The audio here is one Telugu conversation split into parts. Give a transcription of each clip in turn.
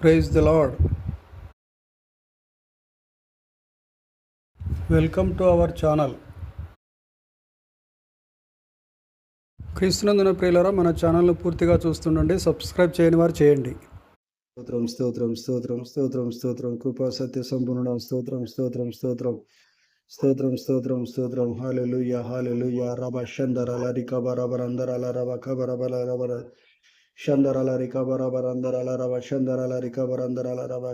Praise the Lord welcome to our channel. క్రీస్తునందున ప్రియులరా మన ఛానల్ను పూర్తిగా చూస్తుండండి సబ్స్క్రైబ్ చేయని వారు చేయండి. స్తోత్రం స్తోత్రం స్తోత్రం స్తోత్రం స్తోత్రం కృపా సత్య సంపూర్ణ స్తోత్రం స్తోత్రం స్తోత్రం స్తోత్రం స్తోత్రం స్తోత్రం హాలెలుయ హాలెలుయ రబ షందరల రికబ రబర అందరల రబ కబర బల రబర షందరాల రికబర అందరాల రవ షందరాల రికబర్ రికబర అందరల రబ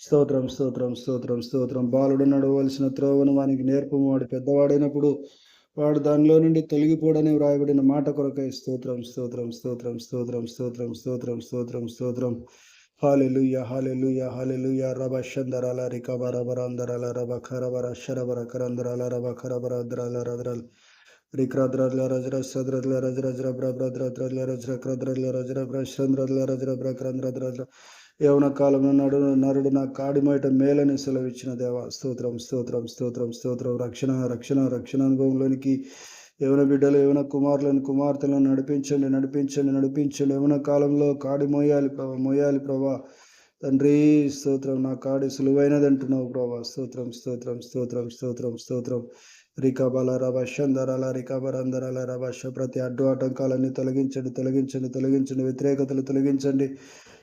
స్తోత్రం స్తోత్రం స్తోత్రం స్తోత్రం బాలుడు నడవలసిన త్రోవను వానికి నేర్పము. వాడు పెద్దవాడైనప్పుడు వాడు దానిలో నుండి తొలగిపోడని వ్రాయబడిన మాట కొరకై స్తోత్రం స్తోత్రం స్తోత్రం స్తోత్రం స్తోత్రం స్తోత్రం స్తోత్రం స్తోత్రం. హాలెలుయ హాలెలుయ హాలెలుయ రబ షందరాల రికబర అందరాల అందరల రబ ఖరబర షరబర కరందరాల రబ ఖరబర అద్రల రద్రల్ రిక్రద్రల రజ్ర సద్రల రజ్ర రజ్ర బ్రద్రద్రల యవన కాలంలో నడు నరుడు నా కాడిమైట మేలని సెలవిచ్చిన దేవ స్తోత్రం స్తోత్రం స్తోత్రం స్తోత్రం రక్షణ రక్షణ రక్షణ అనుభవంలోనికి యవన బిడ్డలు యవన కుమారులను కుమార్తెలను నడిపించండి నడిపించండి నడిపించండి యవన కాలంలో కాడి మోయాలి ప్రభా మోయాలి ప్రభా తండ్రి స్తోత్రం నా కాడి సులువైనది అంటున్నావు ప్రభా స్తోత్రం స్తోత్రం స్తోత్రం స్తోత్రం స్తోత్రం రికాబాల రభ షందరాల రికాబరందరాల రభ ప్రతి అడ్డు ఆటంకాలన్నీ తొలగించండి తొలగించండి తొలగించండి. వ్యతిరేకతలు తొలగించండి.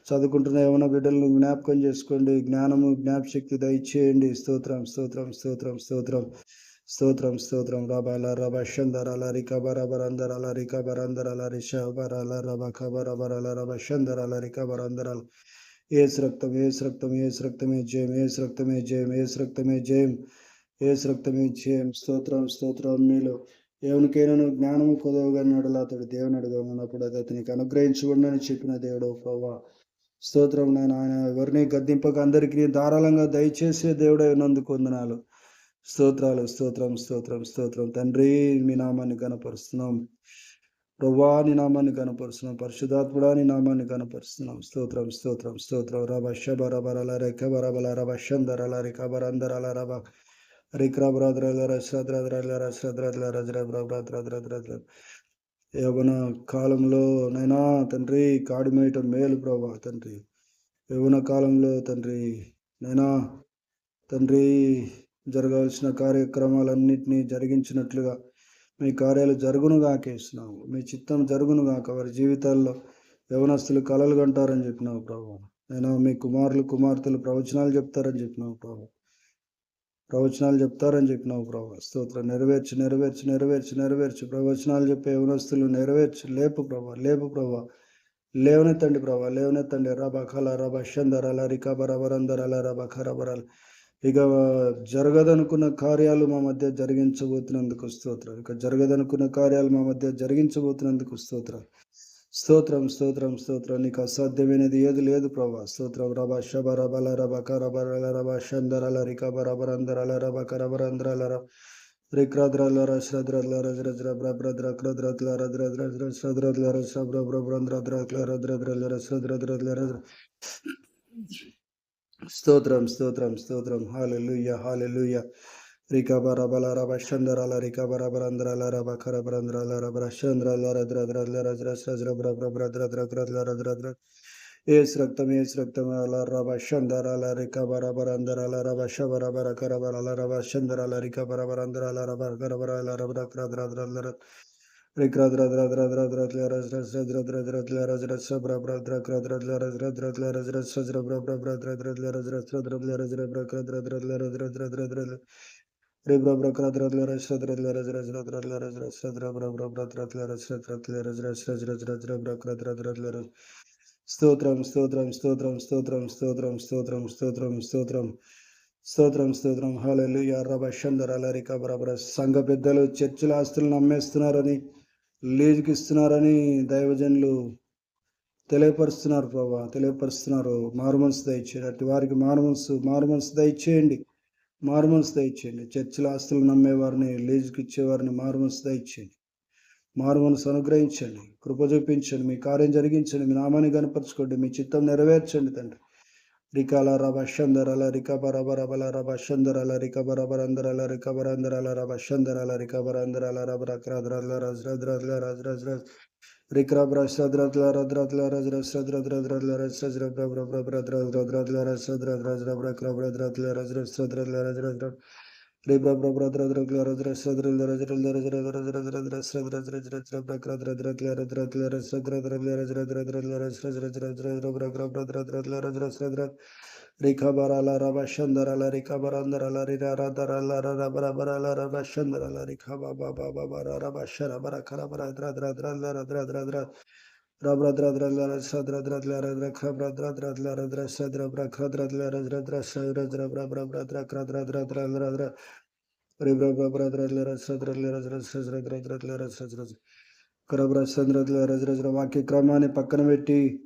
చదువుకుంటున్న యవన బిడ్డలను జ్ఞాపకం చేసుకోండి. జ్ఞానము జ్ఞాపశక్తి దయచేయండి. స్తోత్రం స్తోత్రం స్తోత్రం స్తోత్రం స్తోత్రం స్తోత్రం. రబాల రబ షందరాల రికబరబరందరాల రిషబరాల రబ ఖబరబరాల రబ షందరాల రికబరందరాల. ఏసు రక్తం ఏసు రక్తం ఏసు రక్తమే జయం ఏసు రక్తమే జయం ఏసు రక్తమే జయం. ఏసు రక్తమే జయం స్తోత్రం స్తోత్రం మీలో. ఎవరికైనా జ్ఞానం కొదవగా అతడు దేవుని అడగమన్నప్పుడు అది అతనికి అనుగ్రహించబడినని చెప్పిన దేవుడు ప్రభా స్తోత్రం నేను ఆయన ఎవరిని గద్దింపక అందరికీ ధారాళంగా దయచేసే దేవుడే ఉన్నందుకు వందనాలు. స్తోత్రాలు స్తోత్రం స్తోత్రం స్తోత్రం. తండ్రి మీ నామాన్ని కనపరుస్తున్నాం ప్రభా నీ నామాన్ని కనపరుస్తున్నాం పరిశుధాత్ముడా నీ నామాన్ని కనపరుస్తున్నాం స్తోత్రం స్తోత్రం స్తోత్రం. రభ శబ రబరల రెక్క బరబల రభ షందరల రిక బరందరల రభ. యవన కాలంలో నైనా తండ్రి కాడిమేయటం మేలు ప్రభా తండ్రి యవన కాలంలో తండ్రి నైనా తండ్రి జరగాల్సిన కార్యక్రమాలన్నింటినీ జరిగించినట్లుగా మీ కార్యాలు జరుగునుగా కేస్తున్నాము మీ చిత్తం జరుగునుగాక వారి జీవితాల్లో యవనస్తులు కలలు కంటారని చెప్పినావు ప్రభు నేను మీ కుమారులు కుమార్తెలు ప్రవచనాలు చెప్తారని చెప్పినావు ప్రభు ప్రవచనాలు చెప్తారని చెప్పినావు ప్రభా. స్తోత్రం. నెరవేర్చి నెరవేర్చి నెరవేర్చి నెరవేర్చి. ప్రవచనాలు చెప్పే యవనస్తులు నెరవేర్చి. లేపు ప్రభా లేపు ప్రభా. లేవనెత్తండి ప్రభా. లేవనెత్తండి. రబ కల రబ షందరల రికబ రబరందరల రబ ఖరబరల ఇక జరగదనుకున్న కార్యాలు మా మధ్య జరిగించబోతున్నందుకు స్తోత్రాలు ఇక జరగదనుకున్న కార్యాలు మా మధ్య జరిగించబోతున్నందుకు స్తోత్రాలు స్తోత్రం స్తోత్రం స్తోత్రం నీకు అసాధ్యమైనది ఏది లేదు ప్రభా స్తోత్రం రబ శబ రబల రబ కరబరల రబ షందరల రికబ రబరందరల రబ కరబరందరల రబ రిక్రద్రల రశ్రద్రల రజ్రజ్ర బ్రద్ర క్రద్రద్ల రద్రద్ర శ్రద్రద్ల రశ్రబ్ర బ్రబ్రంద్రద్రల రద్రద్రల రశ్రద్రద్రల రద్ర స్తోత్రం స్తోత్రం స్తోత్రం హాలెలుయ హాలెలుయ రికబర బల రబ షందరాల రికబర బరంద్రాల రబ ఖర బరంద్రాల రబ షంద్రాల రద్రద్రల రజ్ర సజ్ర బ్రబ్ర బ్రద్ర క్రద్ర రద్రద్ర ఏస్ రక్తం ఏస్ రక్తం అల రబ షందరాల రికబర బరందరాల రబ శబర బర కరబరాల రబ షందరాల రికబర బరంద్రాల రబ కరబరాల రబ క్రద్రద్రల స్తోత్రం స్తోత్రం స్తోత్రం స్తోత్రం స్తోత్రం స్తోత్రం స్తోత్రం స్తోత్రం స్తోత్రం స్తోత్రం హాలెలు రబ షందరాల రికబరబర సంఘ పెద్దలు చర్చిల ఆస్తులను అమ్మేస్తున్నారని లీజుకి ఇస్తున్నారని దైవజనులు తెలియపరుస్తున్నారు ప్రభా తెలియపరుస్తున్నారు మారుమనసు దయచేయండి అటు వారికి మారుమనసు మారుమనసు దయచేయండి మారుమనసు దయచేయండి చర్చిల ఆస్తులు నమ్మేవారిని లీజుకి ఇచ్చేవారిని మారుమనసు దయచేయండి మారుమనసు అనుగ్రహించండి కృప చూపించండి మీ కార్యం జరిగించండి మీ నామాన్ని కనపరచుకోండి మీ చిత్తం నెరవేర్చండి తండ్రి రికాల రబ షందరల రికబరబరబల రబ షందరల రికబరబరందరల రికబరందరల రబ షందరల రికబరందరల రబ రక్రద్రల రజ్రద్రల రజ్రజ్ర స్తోత్రం స్తోత్రం స్తోత్రం స్తోత్రం స్తోత్రం స్తోత్రం స్తోత్రం స్తోత్రం స్తోత్రం స్తోత్రం హాలెలు ఎర్రభషంధరలరిక బరబర సంఘ పెద్దలు చర్చిల ఆస్తులను నమ్మేస్తున్నారని లీజుకి ఇస్తున్నారని దైవజనులు తెలియపరుస్తున్నారు ప్రభా తెలియపరుస్తున్నారు మారుమనసు దయచేయండి అటు వారికి మారుమనసు మారుమనసు దయచేయండి మారుమనసు దయచేయండి. చర్చిల ఆస్తులు నమ్మేవారిని లీజుకి ఇచ్చేవారిని మారుమనసు దయచేయండి. మారుమనసు అనుగ్రహించండి. కృప చూపించండి. మీ కార్యం జరిగించండి. మీ నామాన్ని కనపరచుకోండి మీ చిత్తం నెరవేర్చండి తండ్రి. Rikala Rabba Shandarala Rikabara Barabala Rabba Shandarala Rikabara Barandarala Rikabarandarala Rabba Shandarala Rikabarandarala Rabra Kradradla Razradradla Razrazraz Rikrabra Sadradla Radradla Razrasadradradla Razrazrabra Bradradradradla Razradradla Razradradla Razradradla Razradradla Razradradla Rikhabarala Rabashandarala Rikhabarandarala Riradarala Rabarabara Rabashandarala Rikhababa Baba Rabashara Barakara Baradradradradradradradra వాక్య క్రమాన్ని పక్కన పెట్టి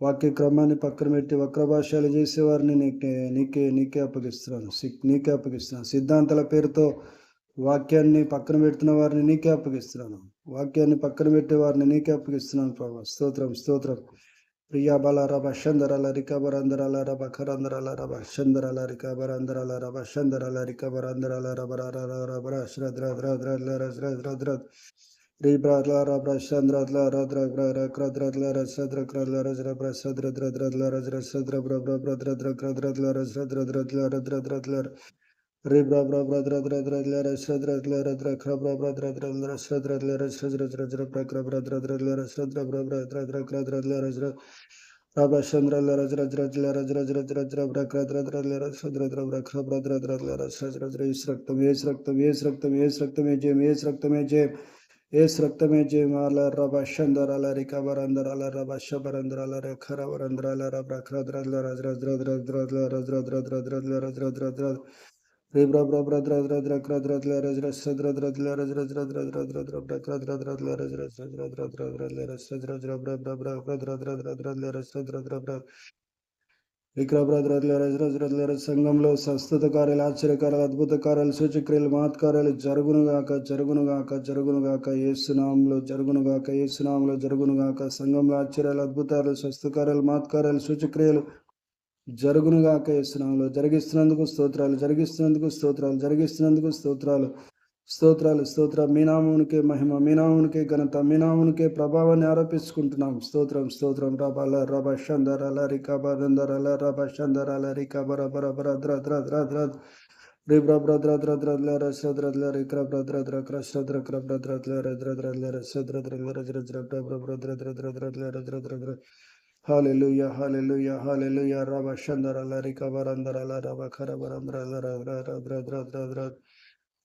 వాక్య క్రమాన్ని పక్కన పెట్టి వక్ర భాషలు చేసేవారిని నీకే నీకే నీకే అప్పగిస్తున్నాను నీకే అప్పగిస్తున్నాను సిద్ధాంతాల పేరుతో వాక్యాన్ని పక్కన పెడుతున్న వారిని నీకే అప్పగిస్తున్నాను వాక్యాన్ని పక్కన పెట్టే వారిని నీకే అప్పగిస్తున్నాను ప్రభా స్తోత్రం స్తోత్రం ప్రియా బల రభ షందరాల రికబర్ అందరాల రభ ఖరందరాల రభ రికబర్ అందరాల రభ షందరాల రికబర్ అందరాల రబ రబ శ్రద్ర ద్ర एस रक्त में जय माल रबा शंदर अल रिका बरंदर अल रबा शबरंदर अल रखर वरंदर अल रब रखर द्रद रज रज रज रज रज रज रज रज रज रज रज रज रज సంఘంలో సంస్థత కార్యాలు ఆశ్చర్యకారాలు అద్భుత కార్యాలు సూచక్రియలు జరుగును గాక జరుగును గాక ఏ సునాంలో జరుగునుగాక ఏ సునాంలో జరుగునుగాక సంఘంలో ఆశ్చర్యాలు అద్భుతాలు స్వస్థకార్యాలు మహత్కార్యాలు సూచక్రియలు జరుగునుగాక ఇస్తున్నాములు జరిగిస్తున్నందుకు స్తోత్రాలు జరిగిస్తున్నందుకు స్తోత్రాలు జరిగిస్తున్నందుకు స్తోత్రాలు స్తోత్రాలు స్తోత్ర మీనామునికే మహిమ మీనామునికే ఘనత మీనామునికే ప్రభావాన్ని ఆరోపించుకుంటున్నాం స్తోత్రం స్తోత్రం రబాల రబ షందర లరిక బరందర రబ బర బర బర ద్ర ద్ర ద్ర ద్ర రి బ్ర ద్ర ద్ర ద్ర ర శ్ర ద్ర ద్ల రి బ్ర ద్ర ద్ర క్ర శ్ర ద్ర క్ర బ్ర ద్ర ద్ల ర ద్ర ద్ర ర శ్ర ద్ర ద్ర ర బ్ర బ్ర ద్ర ద్ర ర హాలెలుయ హాలెలుయ హాలెలుయ రవ షందరల రికవరందరల రవ ఖరబరందరల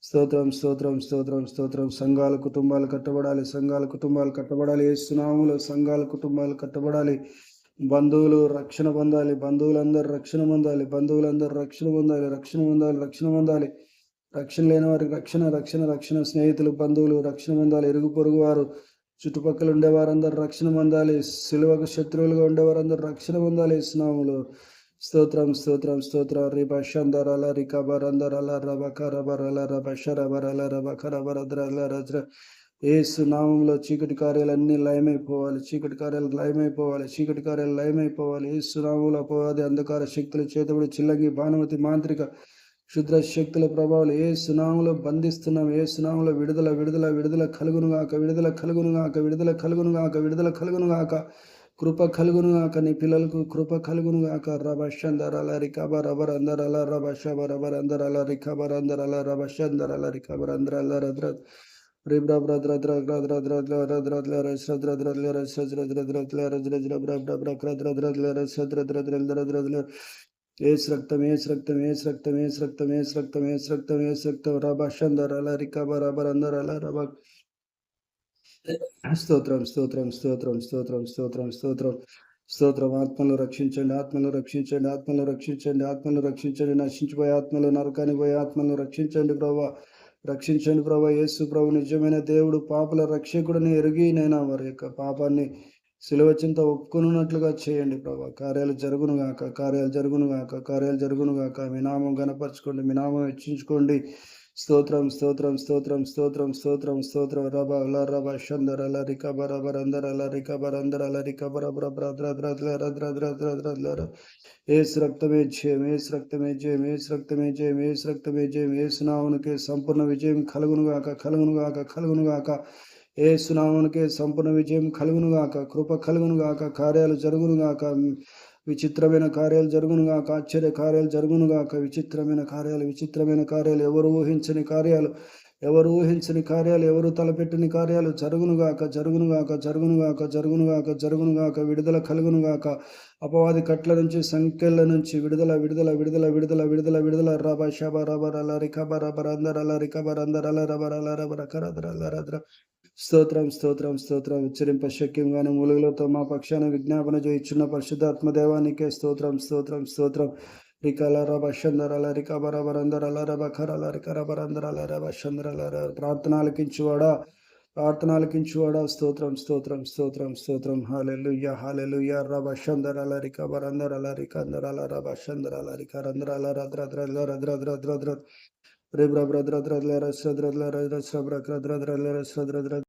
స్తోత్రం స్తోత్రం స్తోత్రం స్తోత్రం సంఘాల కుటుంబాలు కట్టబడాలి సంఘాల కుటుంబాలు కట్టబడాలి ఏసునాములు సంఘాల కుటుంబాలు కట్టబడాలి బంధువులు రక్షణ పొందాలి బంధువులందరూ రక్షణ పొందాలి బంధువులందరూ రక్షణ పొందాలి రక్షణ పొందాలి రక్షణ పొందాలి రక్షణ లేని వారికి రక్షణ రక్షణ రక్షణ స్నేహితులు బంధువులు రక్షణ పొందాలి ఇరుగు పొరుగు వారు చుట్టుపక్కల ఉండేవారందరూ రక్షణ పొందాలి. సిలువకు శత్రువులుగా ఉండేవారందరూ రక్షణ పొందాలి. స్నాములు స్తోత్రం స్తోత్రం స్తోత్రం. రిబ షందరల రికబరందరల రబకరబరల రబ శరబరల రబకరబరద్రల రజ్ర ఏసు నామంలో చీకటి కార్యాలన్నీ లయమైపోవాలి. చీకటి కార్యాలు లయమైపోవాలి. చీకటి కార్యాలు లయమైపోవాలి. ఏసు నామంలో అపవాది అంధకార శక్తుల చేతబడి చిల్లంగి భానుమతి మాంత్రిక క్షుద్ర శక్తుల ప్రభావాలు ఏ సునాములో బంధిస్తున్నాం ఏ సునాములో విడుదల విడుదల విడుదల కలుగునుగాక విడుదల కలుగునుగాక విడుదల కలుగునుగాక విడుదల కలుగునుగాక కృప కలుగునుగాక నీ పిల్లలకు కృప కలుగునుగాక రభష్ అందరల రికాబా రబర్ అందరల రభషబ రబర్ అందరల రికాబర్ అందరల రభష్ అందరల రికాబర్ అందరల రద్ర రిబ్రా బ్రద్రద్ర గ్రద్రద్రద్ల రద్రద్ల రస్రద్రద్రద్ల రస్రద్రద్రద్ల రద్రద్ర బ్రబ్ర ఏస్ రక్తం ఏస్ రక్తం ఏస్ రక్తం ఏస్ రక్తం ఏస్ రక్తం ఏస్ రక్తం ఏస్ రక్తం. రబషందరల రికబర్ అబర్ అందరల రబ స్తోత్రం స్తోత్రం స్తోత్రం స్తోత్రం స్తోత్రం స్తోత్రం. స్తోత్రం. ఆత్మను రక్షించండి ఆత్మను రక్షించండి ఆత్మను రక్షించండి ఆత్మను రక్షించండి. నశించిపోయే ఆత్మలు నరకానికి పోయే ఆత్మను రక్షించండి ప్రభా. రక్షించండి ప్రభా. యేసు ప్రభు నిజమైన దేవుడు పాపల రక్షకుడిని ఎరిగి నేను వారి యొక్క పాపాన్ని సిలువచింత ఒప్పుకొనున్నట్లుగా చేయండి ప్రభా. కార్యాలు జరుగును గాక కార్యాలు జరుగును గాక కార్యాలు జరుగును గాక. వినామం నామం గనపరచుకోండి మీ హెచ్చించుకోండి. స్తోత్రం స్తోత్రం స్తోత్రం స్తోత్రం స్తోత్రం స్తోత్రం. రబ ల రబ షందర రికబర్ రిక బర బర అందర ల రిక బర అందర ల రిక ఏస్ రక్తమే జయం ఏస్ రక్తమే జయం ఏస్ రక్తమే జయం ఏస్ రక్తమే జయం. ఏసు సంపూర్ణ విజయం కలుగునుగాక కలుగును గాక. ఏ సునామునికే సంపూర్ణ విజయం కలుగునుగాక కృప కలుగును గాక కార్యాలు జరుగునుగాక విచిత్రమైన కార్యాలు జరుగునుగాక ఆశ్చర్య కార్యాలు జరుగునుగాక విచిత్రమైన కార్యాలు విచిత్రమైన కార్యాలు ఎవరు ఊహించని కార్యాలు ఎవరు ఊహించని కార్యాలు ఎవరు తలపెట్టిన కార్యాలు జరుగునుగాక జరుగునుగాక జరుగునుగాక జరుగునుగాక జరుగునుగాక విడుదల కలుగునుగాక అపవాది కట్ల నుంచి సంఖ్యల నుంచి విడుదల విడుదల విడుదల విడుదల విడుదల విడుదల. రబ షబ రబర్ అలా రికబ రబ అందర్ అలా రికబర్ అందర్ అలా రబ అలా రబ రకరద్ర అలా రద్ర. స్తోత్రం స్తోత్రం స్తోత్రం. ఉచ్చరింప శక్యంగానే మూలుగులతో మా పక్షాన విజ్ఞాపన చేయించున్న పరిశుద్ధాత్మదేవానికే స్తోత్రం స్తోత్రం స్తోత్రం. రికల బషందరల రిక బరబరందరల రబఖరల రిక రబరందరల రబషందరల ప్రార్థన ఆలకించువాడా ప్రార్థన ఆలకించువాడా స్తోత్రం స్తోత్రం స్తోత్రం స్తోత్రం. హాలెలుయ్య హాలెలుయ్య రబషందరల రిక బరందరల రికందరల రబషందరల రిక రంధ్రల రద్రద్రల రద్రద్రద్రద్ర. రేబ్రద్రద్రద్ర రస్రద్రద్ర రస్రబ్రక్రద్రద్ర రస్రద్రద్ర.